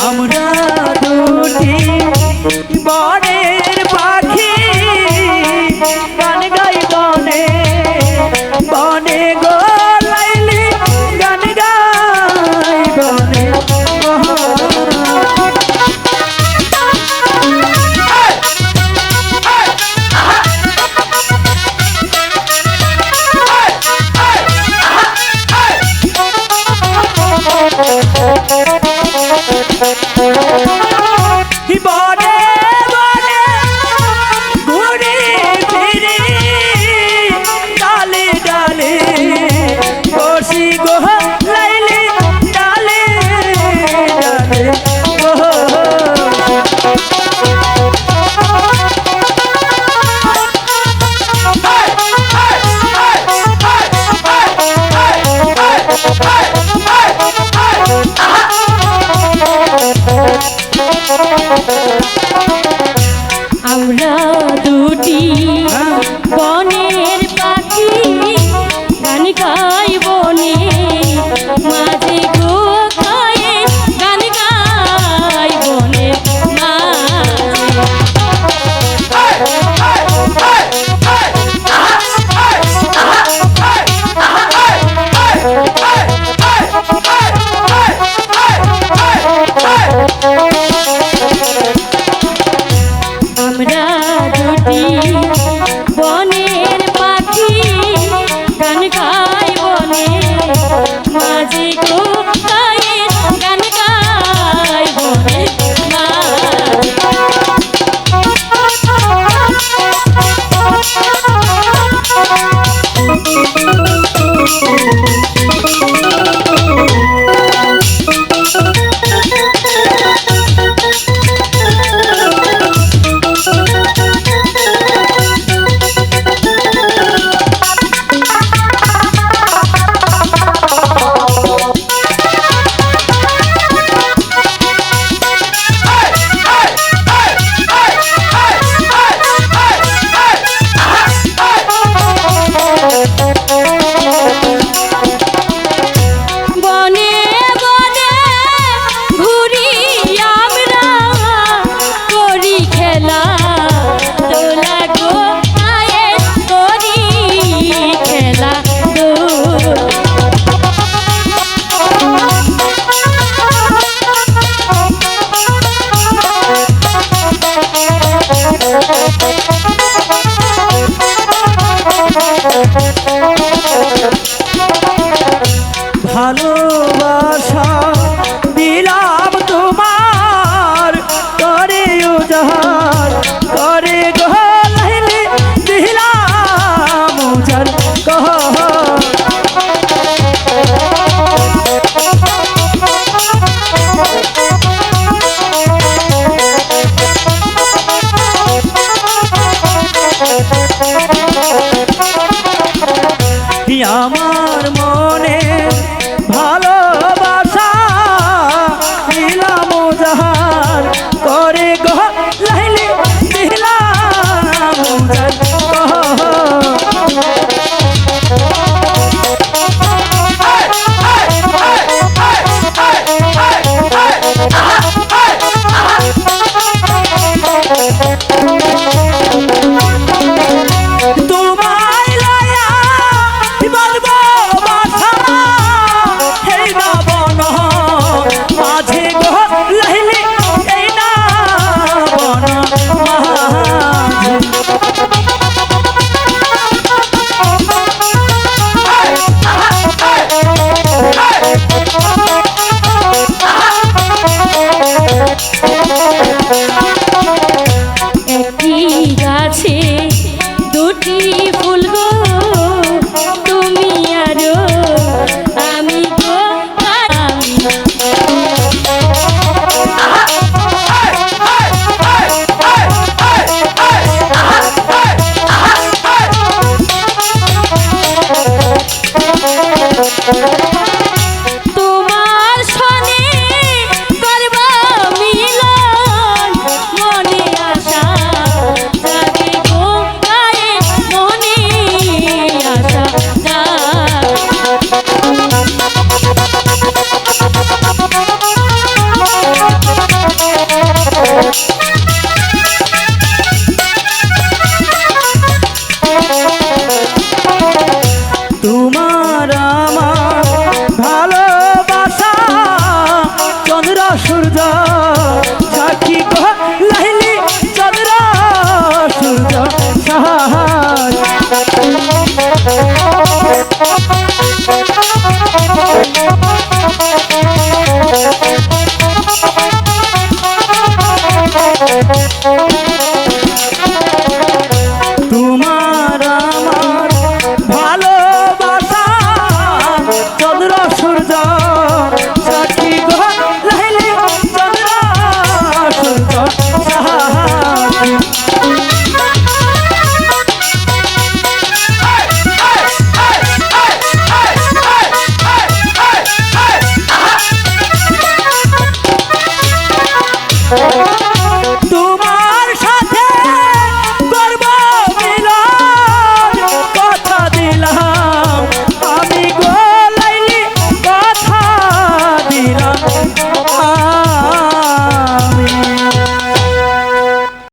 আমরা দুটি বনের আমরা দুটি ছুটি ভালোবাসা দিলাম তোমার। করে উজার করে গহলে দিলাম উজার কহ আমার Thank